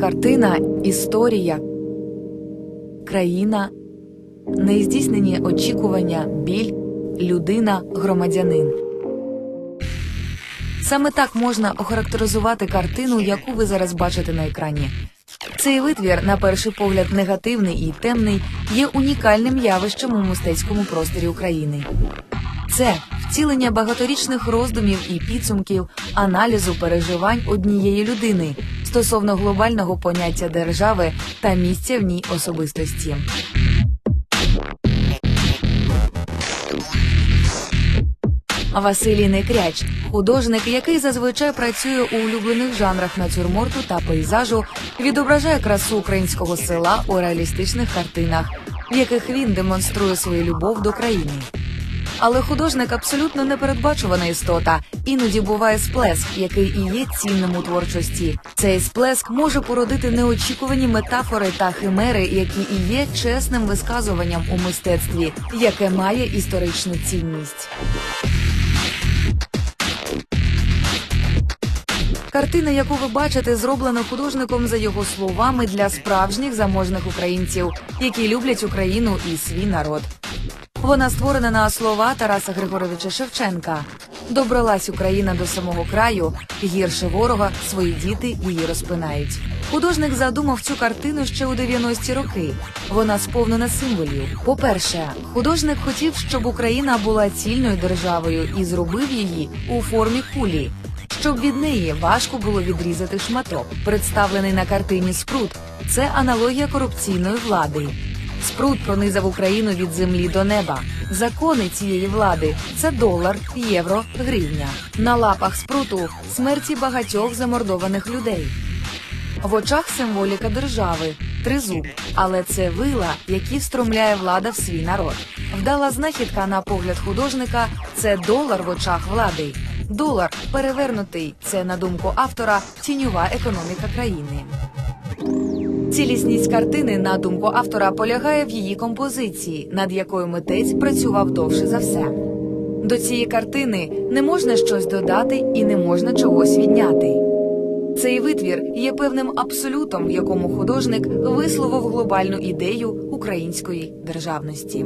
Картина, історія, країна, нездійснені очікування, біль, людина, громадянин. Саме так можна охарактеризувати картину, яку ви зараз бачите на екрані. Цей витвір, на перший погляд, негативний і темний, є унікальним явищем у мистецькому просторі України. Це втілення багаторічних роздумів і підсумків аналізу переживань однієї людини стосовно глобального поняття держави та місця в ній особистості. Василій Некряч, художник, який зазвичай працює у улюблених жанрах натюрморту та пейзажу, відображає красу українського села у реалістичних картинах, в яких він демонструє свою любов до країни. Але художник абсолютно непередбачувана істота. Іноді буває сплеск, який і є цінним у творчості. Цей сплеск може породити неочікувані метафори та химери, які і є чесним висказуванням у мистецтві, яке має історичну цінність. Картина, яку ви бачите, зроблена художником за його словами для справжніх заможних українців, які люблять Україну і свій народ. Вона створена на слова Тараса Григоровича Шевченка. Добралась Україна до самого краю, гірше ворога, свої діти її розпинають. Художник задумав цю картину ще у 90-ті роки. Вона сповнена символів. По-перше, художник хотів, щоб Україна була цільною державою і зробив її у формі кулі. Щоб від неї важко було відрізати шматок, представлений на картині Спрут. Це аналогія корупційної влади. Спрут пронизав Україну від землі до неба. Закони цієї влади це долар, євро, гривня. На лапах спруту смерті багатьох замордованих людей. В очах символіка держави тризуб, але це вила, які встромляє влада в свій народ. Вдала знахідка на погляд художника це долар в очах влади. Долар перевернутий. Це на думку автора тіньова економіка країни. Цілісність картини, на думку автора, полягає в її композиції, над якою митець працював довше за все. До цієї картини не можна щось додати і не можна чогось відняти. Цей витвір є певним абсолютом, в якому художник висловив глобальну ідею української державності.